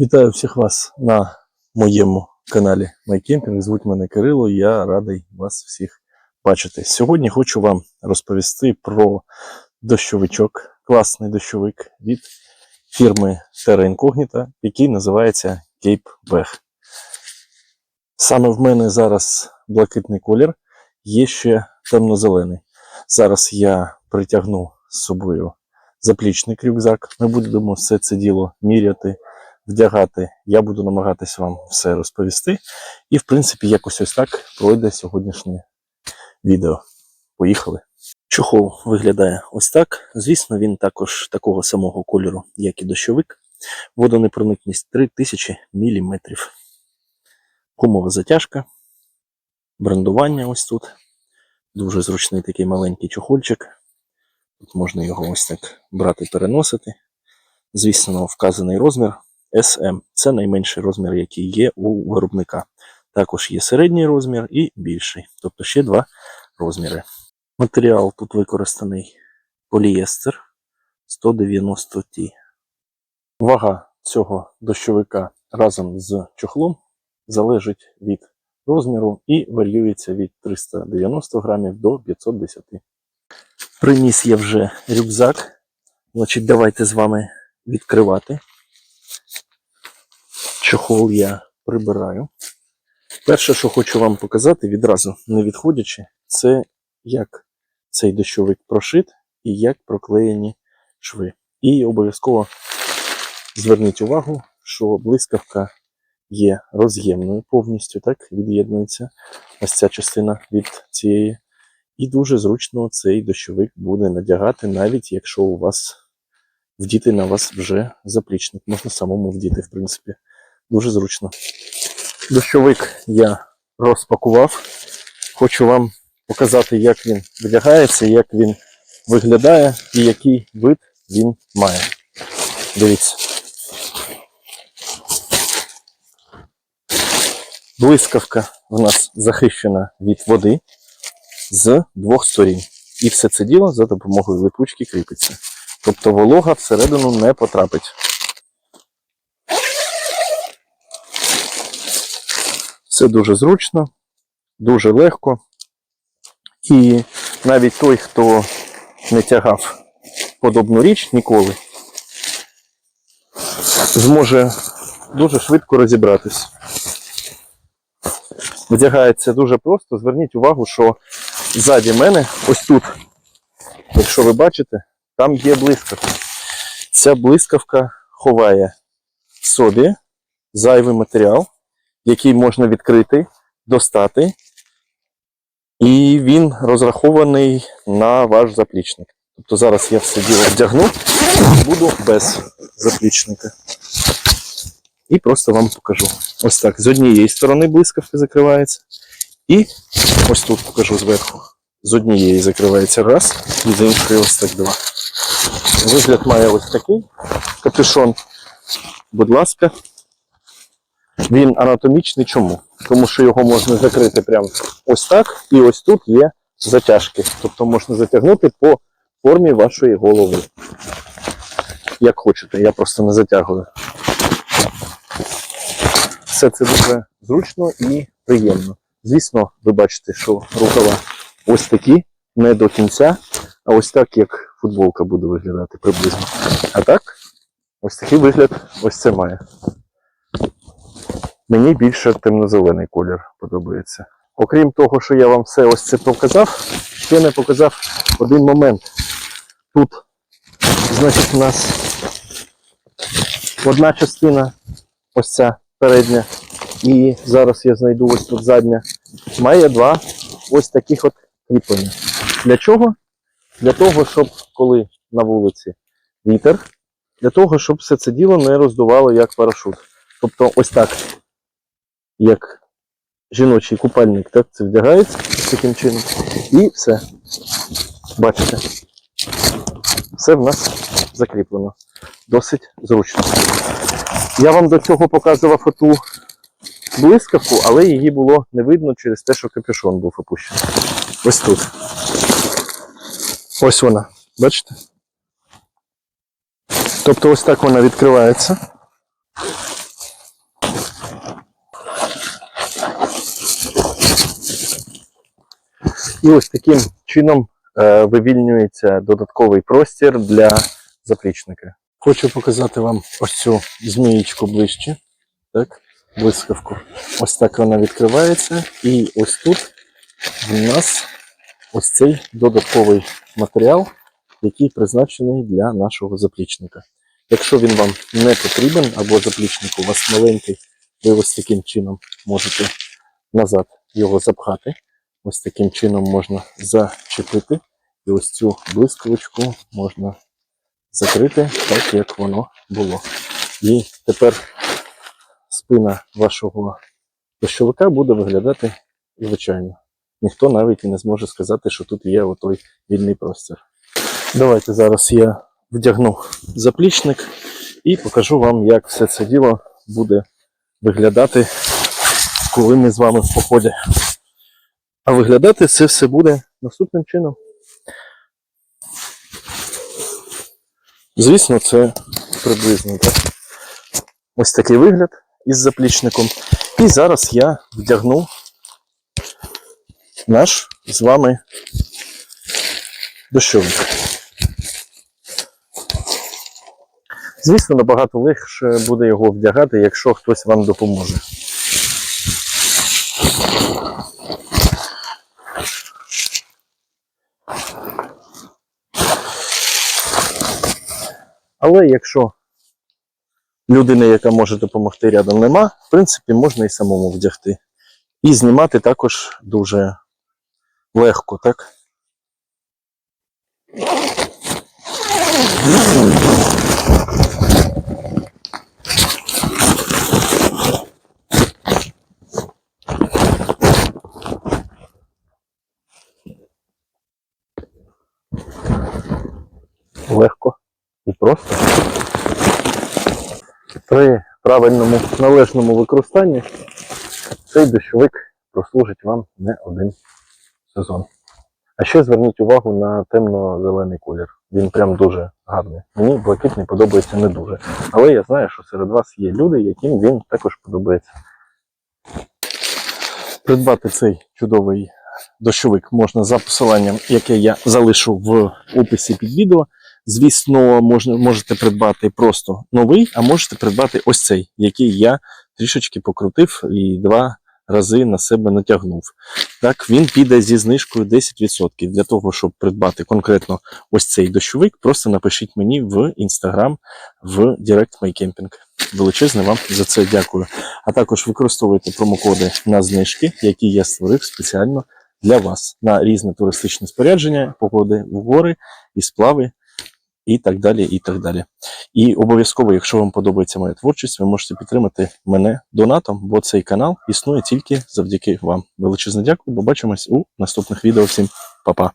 Вітаю всіх вас на моєму каналі MyCamping. Звуть мене Кирило. Я радий вас всіх бачити. Сьогодні хочу вам розповісти про дощовичок, класний дощовик від фірми Terra Incognita, який називається Cape Bag. Саме в мене зараз блакитний колір, є ще темно-зелений. Зараз я притягну з собою заплічник рюкзак. Ми будемо все це діло міряти вдягати. Я буду намагатись вам все розповісти. І, в принципі, якось ось так пройде сьогоднішнє відео. Поїхали. Чохол виглядає ось так. Звісно, він також такого самого кольору, як і дощовик. Водонепроникність 3000 мм. Гумова затяжка. Брендування ось тут. Дуже зручний такий маленький чохольчик. Тут можна його ось так брати, переносити. Звісно, вказаний розмір SM. Це найменший розмір, який є у виробника. Також є середній розмір і більший. Тобто ще два розміри. Матеріал тут використаний полієстер 190 T. Вага цього дощовика разом з чохлом залежить від розміру і варіюється від 390 грамів до 510. Приніс я вже рюкзак. Значить, давайте з вами відкривати. Чохол я прибираю. Перше, що хочу вам показати, відразу не відходячи, це як цей дощовик прошит і як проклеєні шви. І обов'язково зверніть увагу, що блискавка є роз'ємною повністю, так, від'єднується ось ця частина від цієї. І дуже зручно цей дощовик буде надягати, навіть якщо у вас вдіти на вас вже заплічник. Можна самому вдіти, в принципі. Дуже зручно. Дощовик я розпакував. Хочу вам показати, як він вдягається, як він виглядає і який вид він має. Дивіться. Блискавка в нас захищена від води з двох сторін. І все це діло за допомогою липучки кріпиться. Тобто волога всередину не потрапить. Все дуже зручно, дуже легко. І навіть той, хто не тягав подобну річ ніколи, зможе дуже швидко розібратись. Вдягається дуже просто. Зверніть увагу, що ззаді мене, ось тут, якщо ви бачите, там є блискавка. Ця блискавка ховає в собі зайвий матеріал який можна відкрити, достати, і він розрахований на ваш заплічник. Тобто зараз я все діло вдягну, буду без заплічника. І просто вам покажу. Ось так. З однієї сторони блискавка закривається. І ось тут покажу зверху. З однієї закривається раз, і з іншої ось так два. Вигляд має ось такий капюшон. Будь ласка, він анатомічний чому? Тому що його можна закрити прямо ось так, і ось тут є затяжки. Тобто можна затягнути по формі вашої голови. Як хочете, я просто не затягую. Все це дуже зручно і приємно. Звісно, ви бачите, що рукава ось такі, не до кінця, а ось так, як футболка буде виглядати приблизно. А так, ось такий вигляд ось це має. Мені більше темно-зелений колір подобається. Окрім того, що я вам все ось це показав, ще не показав один момент. Тут, значить, у нас одна частина, ось ця передня, і зараз я знайду ось тут задня, має два ось таких от кріплення. Для чого? Для того, щоб коли на вулиці вітер, для того, щоб все це діло не роздувало як парашут. Тобто ось так як жіночий купальник, так це вдягається таким чином. І все. Бачите, все в нас закріплено. Досить зручно. Я вам до цього показував оту блискавку, але її було не видно через те, що капюшон був опущений. Ось тут. Ось вона. Бачите? Тобто ось так вона відкривається. І ось таким чином е, вивільнюється додатковий простір для заплічника. Хочу показати вам ось цю змієчку ближче. Так, блискавку. Ось так вона відкривається. І ось тут в нас ось цей додатковий матеріал, який призначений для нашого заплічника. Якщо він вам не потрібен, або заплічник у вас маленький, ви ось таким чином можете назад його запхати. Ось таким чином можна зачепити. І ось цю блискавочку можна закрити так, як воно було. І тепер спина вашого дощовика буде виглядати звичайно. Ніхто навіть і не зможе сказати, що тут є отой вільний простір. Давайте зараз я вдягну заплічник і покажу вам, як все це діло буде виглядати, коли ми з вами в поході. А виглядати це все буде наступним чином. Звісно, це приблизно так. Ось такий вигляд із заплічником. І зараз я вдягну наш з вами дощовик. Звісно, набагато легше буде його вдягати, якщо хтось вам допоможе. Але якщо людини, яка може допомогти рядом нема, в принципі, можна і самому вдягти. І знімати також дуже легко, так? Легко просто. При правильному належному використанні цей дощовик прослужить вам не один сезон. А ще зверніть увагу на темно-зелений колір. Він прям дуже гарний. Мені блакитний подобається не дуже. Але я знаю, що серед вас є люди, яким він також подобається. Придбати цей чудовий дощовик можна за посиланням, яке я залишу в описі під відео. Звісно, можна, можете придбати просто новий, а можете придбати ось цей, який я трішечки покрутив і два рази на себе натягнув. Так, він піде зі знижкою 10%. Для того, щоб придбати конкретно ось цей дощовик, просто напишіть мені в Instagram в Direct My Camping. Величезне вам за це дякую. А також використовуйте промокоди на знижки, які я створив спеціально для вас на різне туристичне спорядження, походи в гори і сплави і так далі. І так далі. І обов'язково, якщо вам подобається моя творчість, ви можете підтримати мене донатом, бо цей канал існує тільки завдяки вам. Величезне дякую. Побачимось у наступних відео. Всім па-па.